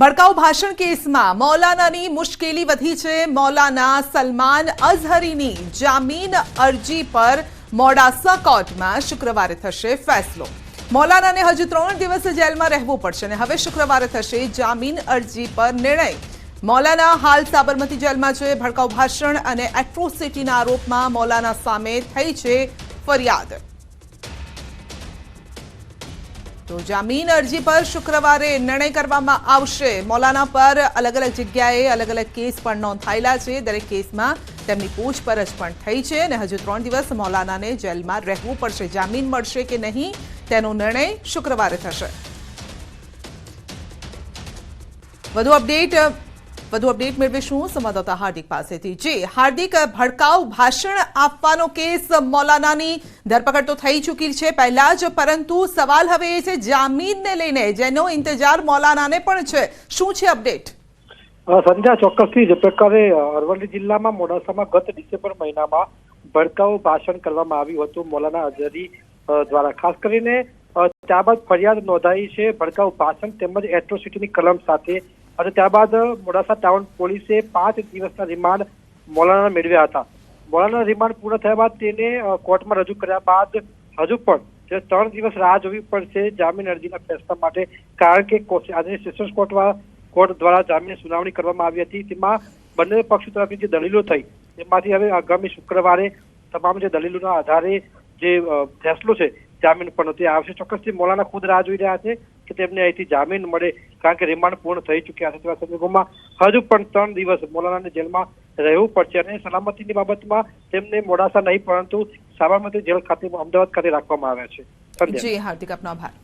ભડકાઉ ભાષણ કેસમાં મૌલાનાની મુશ્કેલી વધી છે. મૌલાના સલમાન અઝહરીની જામીન અરજી પર મોડાસા કોર્ટમાં શુક્રવારે થશે ફેસલો. મૌલાનાને હજુ ત્રણ દિવસ જેલમાં રહેવું પડશે અને હવે શુક્રવારે થશે જામીન અરજી પર નિર્ણય. મૌલાના હાલ સાબરમતી જેલમાં છે ભડકાઉ ભાષણ અને એટ્રોસિટીના આરોપમાં મૌલાના સામે થઈ છે ફરિયાદ. તો જામીન અરજી પર શુક્રવારે નિર્ણય કરવામાં આવશે. મૌલાના પર અલગ અલગ જગ્યાએ અલગ અલગ કેસ પણ નોંધાયેલા છે. દરેક કેસમાં તેમની પૂછપરછ પણ થઈ છે અને હજુ ત્રણ દિવસ મૌલાનાને જેલમાં રહેવું પડશે. જામીન મળશે કે નહીં તેનો નિર્ણય શુક્રવારે થશે. વધુ અપડેટ વધુ અપડેટ મેળવીશું સંવાદદાતા હાર્દિક પાસેથી. જે, હાર્દિક, ભડકાઉ ભાષણ આપવાનો કેસ મૌલાનાની ધરપકડ તો થઈ ચૂકી છે પહેલા જ, પરંતુ સવાલ હવે એ છે, જામીનને લઈને જેનો ઇંતજાર મૌલાનાને પણ છે. શું છે અપડેટ? સંધ્યા, ચોક્કસથી જે પ્રકારે અરવલ્લી જિલ્લામાં મોડાસામાં ગત ડિસેમ્બર મહિનામાં ભડકાઉ ભાષણ કરવામાં આવ્યું હતું મૌલાના અઝરી દ્વારા. ખાસ કરીને ત્યારબાદ ફરિયાદ નોંધાઈ છે, ભડકાઉ ભાષણ તેમજ એટ્રોસિટીની કલમ સાથે અને ત્યારબાદ મોડાસા ટાઉન પોલીસે પાંચ દિવસના રિમાન્ડ મોલાના મેળવ્યા હતા. મોલાના રિમાન્ડ પૂર્ણ થયા બાદ તેને કોર્ટમાં રજૂ કર્યા બાદ હજુ પણ તે ત્રણ દિવસ રાહ જોવી પડશે જામીન અરજીના ફેસલા માટે, કારણ કે આજે સેશન્સ કોર્ટમાં, કોર્ટ દ્વારા જામીન સુનાવણી કરવામાં આવી હતી. તેમાં બંને પક્ષો તરફની જે દલીલો થઈ, તેમાંથી હવે આગામી શુક્રવારે તમામ જે દલીલોના આધારે જે ફેસલો છે જામીન પણ નથી આવશે. ચોક્કસથી મોલાના ખુદ રાહ જોઈ રહ્યા છે કે તેમને અહીંથી જામીન મળે, કારણ કે રિમાન્ડ પૂર્ણ થઈ ચૂક્યા છે. તેવા સંજોગોમાં હજુ પણ ત્રણ દિવસ મૌલાનાને જેલમાં રહેવું પડશે અને સલામતીની બાબતમાં તેમને મોડાસા નહીં, પરંતુ સાબરમતી જેલ ખાતે અમદાવાદ ખાતે રાખવામાં આવ્યા છે. જી, હાર્દિક આપનો આભાર.